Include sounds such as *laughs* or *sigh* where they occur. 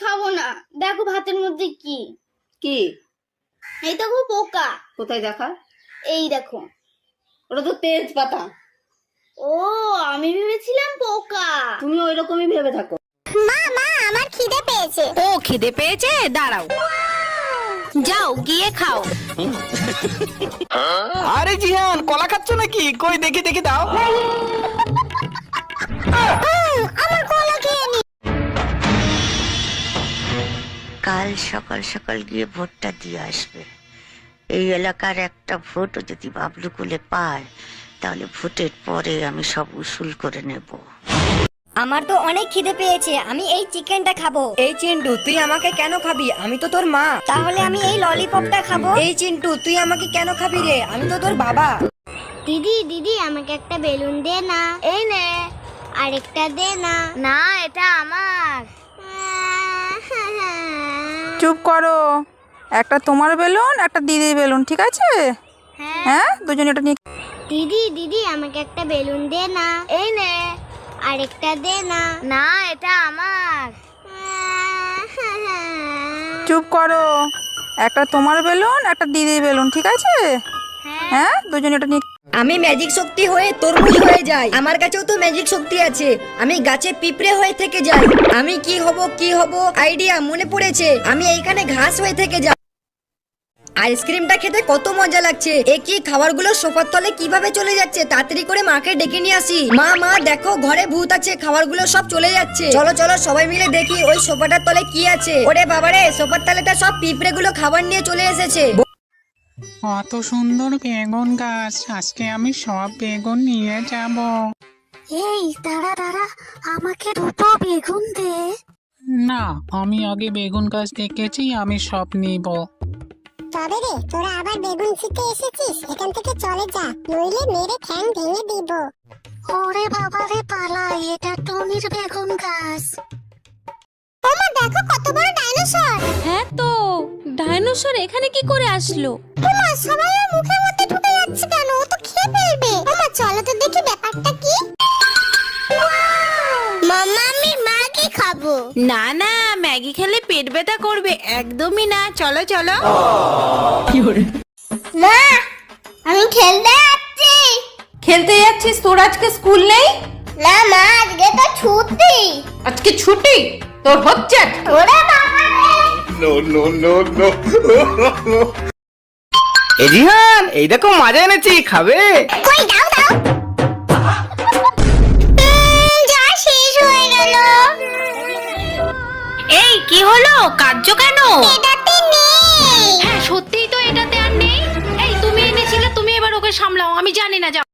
খাব না। দেখো ভাতের মধ্যে কি? কি? এই দেখো পোকা। কোথায় দেখা? এই দেখো। ওটা তো তেজ পাতা ও আমি ভেবেছিলাম পোকা। তুমি ওই রকমই ভেবে থাকো। মা মা আমার খিদে পেয়েছে। ও খিদে পেয়েছে? দাঁড়াও। যাও গিয়ে খাও। *laughs* আরে জিহান কলা খাচ্ছ নাকি? কই দেখি দেখি দাও। আমার কাল সকাল সকাল গিয়ে ভোটটা দিয়ে আসবে। এই এলাকার একটা ভোটও যদি বাবলু কুলে পায় তাহলে ভোটের পরে আমি সব উসুল করে নেব। আমার তো অনেক খিদে পেয়েছে আমি এই চিকেনটা খাব। এই চিন্টু তুই আমাকে কেন খাবি? আমি তো তোর মা। তাহলে আমি এই ললিপপটা খাব। এই চিন্টু তুই আমাকে কেন খাবি রে? আমি তো তোর বাবা। দিদি দিদি আমাকে একটা বেলুন দে না। এই নে আরেকটা দে না। না এটা আমার চুপ করো। একটা তোমার বেলুন একটা দিদির বেলুন ঠিক আছে? হ্যাঁ। দুজন এটা নিয়ে দিদি দিদি আমাকে একটা বেলুন দে না। এই নে। আরেকটা দে না। না এটা আমার। *laughs* চুপ করো। একটা তোমার বেলুন একটা দিদির বেলুন ঠিক আছে? হ্যাঁ? দুজন এটা নিয়ে আমি ম্যাজিক শক্তি হয়ে তরমুজ হয়ে যাই। আমার কাছেও তো ম্যাজিক শক্তি আছে। আমি গাছে পিঁপড়ে হয়ে থেকে যাই। আমি কি হব কি হব? আইডিয়া মনে পড়েছে। আমি এইখানে ঘাস হয়ে থেকে যাই। আইসক্রিমটা খেতে কত মজা লাগছে। এ কি খাবারগুলো সোফার তলে কীভাবে চলে যাচ্ছে? তাড়াতাড়ি করে মাকে ডেকে নিয়ে আসি। মা মা, দেখো, ঘরে ভূত আছে। খাবারগুলো সব চলে যাচ্ছে। চলো চলো, সবাই মিলে দেখি ওই সোফাটার তলে কি আছে। ওরে বাবারে, সোফার তলেটা সব পিঁপড়ে গুলো খাবার নিয়ে চলে এসেছে। কত সুন্দর বেগুন গাছ। আজকে আমি সব বেগুন নিয়ে যাব। এই দাঁড়া দাঁড়া আমাকে দুটো বেগুন দে। না আমি আগে বেগুন গাছ দেখেছি আমি সব নিব। তবে রে তোরা আবার বেগুন ছিতে এসেছিস? এখান থেকে চলে যা নইলে মেরে ঠ্যাং ভেঙে দিব। ওরে বাবা রে পালা এটা টনির বেগুন গাছ। ওমা দেখো কত বড় ডাইনোসর? হ্যাঁ তো ডাইনোসর এখানে কি করে আসলো? ওমা সবাই ওর মুখের মধ্যে ঢুকে যাচ্ছে কেন? ও তো খেয়ে ফেলবে। ওমা চলো তো দেখি ব্যাপারটা কি। মামা আমি ম্যাগি খাব। না না ম্যাগি খেলে পেট ব্যথা করবে একদমই না। চলো চলো। মা আমি খেলতে যাচ্ছি। খেলতে যাচ্ছিস? তোর আজকে স্কুল নেই? না মা আজকে তো ছুটি। আজকে ছুটি? তোর হচ্ছে? ওরে বাবা রে! এ জিহান এই দেখো মাজা এনেছি খাবে? কই দাও দাও। যা শেষ হয়ে গেল। এই কি হলো? কার্য কেন? এটাতে নেই। হ্যাঁ সত্যিই তো এটাতে আর নেই। এই তুমি এনেছিলে তুমি এবার ওকে সামলাও আমি জানি না যাও।